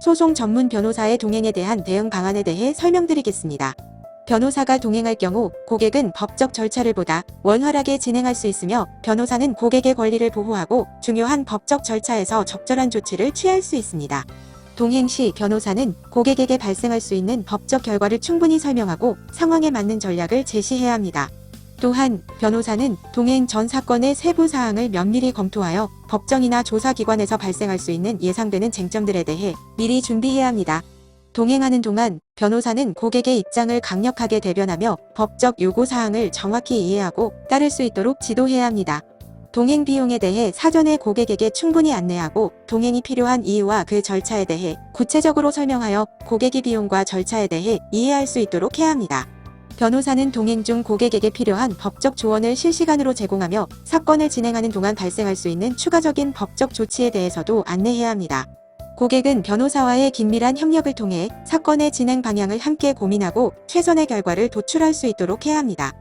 소송 전문 변호사의 동행에 대한 대응 방안에 대해 설명드리겠습니다. 변호사가 동행할 경우 고객은 법적 절차를 보다 원활하게 진행할 수 있으며 변호사는 고객의 권리를 보호하고 중요한 법적 절차에서 적절한 조치를 취할 수 있습니다. 동행 시 변호사는 고객에게 발생할 수 있는 법적 결과를 충분히 설명하고 상황에 맞는 전략을 제시해야 합니다. 또한 변호사는 동행 전 사건의 세부 사항을 면밀히 검토하여 법정이나 조사기관에서 발생할 수 있는 예상되는 쟁점들에 대해 미리 준비해야 합니다. 동행하는 동안 변호사는 고객의 입장을 강력하게 대변하며 법적 요구 사항을 정확히 이해하고 따를 수 있도록 지도해야 합니다. 동행 비용에 대해 사전에 고객에게 충분히 안내하고 동행이 필요한 이유와 그 절차에 대해 구체적으로 설명하여 고객이 비용과 절차에 대해 이해할 수 있도록 해야 합니다. 변호사는 동행 중 고객에게 필요한 법적 조언을 실시간으로 제공하며 사건을 진행하는 동안 발생할 수 있는 추가적인 법적 조치에 대해서도 안내해야 합니다. 고객은 변호사와의 긴밀한 협력을 통해 사건의 진행 방향을 함께 고민하고 최선의 결과를 도출할 수 있도록 해야 합니다.